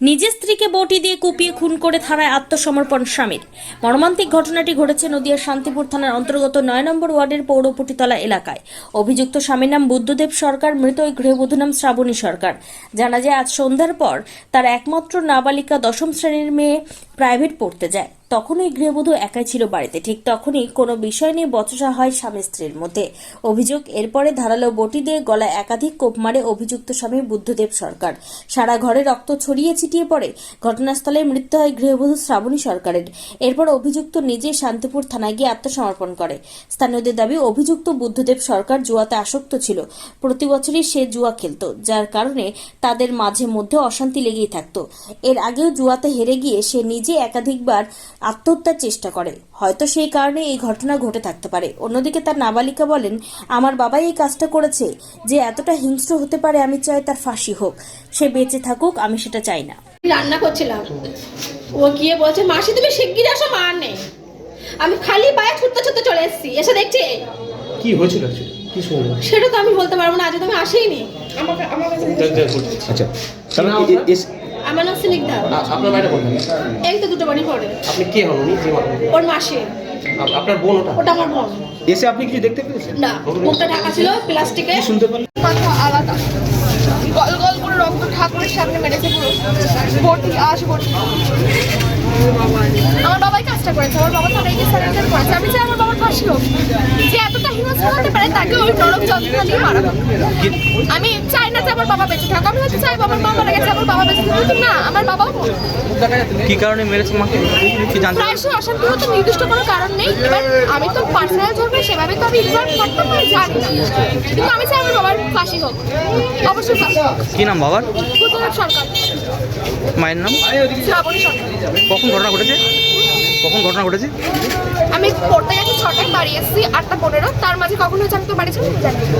নিজের স্ত্রীকে বটি দিয়ে কুপিয়ে খুন করে থানায় আত্মসমর্পণ স্বামীর। মর্মান্তিক ঘটনাটি ঘটেছে নদিয়ার শান্তিপুর থানার অন্তর্গত নয় নম্বর ওয়ার্ডের পৌরপটিতলা এলাকায়। অভিযুক্ত স্বামীর নাম বুদ্ধদেব সরকার, মৃত ওই গৃহবধূ নাম শ্রাবণী সরকার। জানা যায়, আজ সন্ধ্যার পর তার একমাত্র নাবালিকা দশম শ্রেণির মেয়ে প্রাইভেট পড়তে যায়। তখন ওই গৃহবধূ একাই ছিল বাড়িতে। ঠিক তখনই কোনো বিষয় নিয়ে বচসা হয় স্বামী স্ত্রীর মধ্যে। অভিযোগ, এরপরে ধারালো বটি দিয়ে গলায় একাধিক কোপ মারে অভিযুক্ত স্বামী বুদ্ধদেব সরকার। সারা ঘরে রক্ত ছড়িয়ে ছিটিয়ে পড়ে। ঘটনাস্থলে মৃত্যু হয় গৃহবধূ শ্রাবণী সরকারের। এরপর অভিযুক্ত নিজে শান্তিপুর থানায় গিয়ে আত্মসমর্পণ করে। স্থানীয়দের দাবি, অভিযুক্ত বুদ্ধদেব সরকার জুয়াতে আসক্ত ছিল। প্রতি বছরই সে জুয়া খেলতো, যার কারণে তাদের মাঝে মধ্যে অশান্তি লেগেই থাকত। এর আগেও জুয়াতে হেরে গিয়ে সে নিজে একাধিকবার আত্মহত্যার চেষ্টা করে হয়তো সেই কারণে এই ঘটনা ঘটে থাকতে পারে। অন্যদিকে তার নাবালিকা বলেন আমার বাবাই এই কাজটা করেছে যে এতটা হিংস্র হতে পারে আমি চাই তার ফাঁসি হোক। সে বেঁচে থাকুক আমি সেটা চাই না। রান্না করছিলাম। ও গিয়ে বলছে মাসি তুমি শিগগির আসো মার নেই আমি খালি পায়ে ছুটতে ছুটতে চলে এসেছি। এসে দেখছি। কি হয়েছিল কি শুনলেন সেটা তো আমি বলতে পারব না আজ তো আমি আসিনি। আমাকে আমার কাছে আচ্ছা আমার নাম স্নিগ্ধা আপনার বাড়িটা এই তো দুটো বাড়ি পড়ে। আপনি কে হন উনি? যে ওর মাসি। আপনার বোন ওটা? ওটা আমার বোন। এসে আপনি কিছু দেখতে পেয়েছেন? না মুখটা ঢাকা ছিল প্লাস্টিকে। শুনতে পারলেন কথা আলাদা। গল গল করে রক্ত ঠাকুরের সামনে মেরেছে পুরো। বটি আশ বটি আমার বাবাই কাজটা করেছে আমার বাবা এই সারেন্ডার করেছে। আমি চাই আমার বাবার ফাঁসি হোক। যে এতটা হিংস্র হতে পারে তাকে ওই নরক যন্ত্রণা দিয়ে মারা আমি আমার বাবা বেঁচে থাকুক আমি হয়তো চাই আমার মারা গেছে আমার বাবা বেঁচে থাকুক কিন্তু না আমার মরে। কি কারণে মেরেছে মাকে কি জানতে প্রায়শই অশান্তি হতো নির্দিষ্ট কোনো কারণ নেই। এবার আমি তো পার্সোনাল ধর্মে সেভাবে তো আমি ইনভলভ থাকতে পারি জানি না। কিন্তু আমি চাই আমার বাবার ফাঁসি হোক। অবশ্যই ফাঁসি হোক। কি নাম বাবার? সরকার। মায়ের নাম? শ্রাবণী সরকার। কখন ঘটনা ঘটেছে? কখন ঘটনা ঘটেছে? আমি পড়তে গেছি ছটায় বাড়ি এসেছি আটটা পনেরো। তার মাঝে কখন হয়েছে আমি তো বাড়ি ছিলাম জানি না।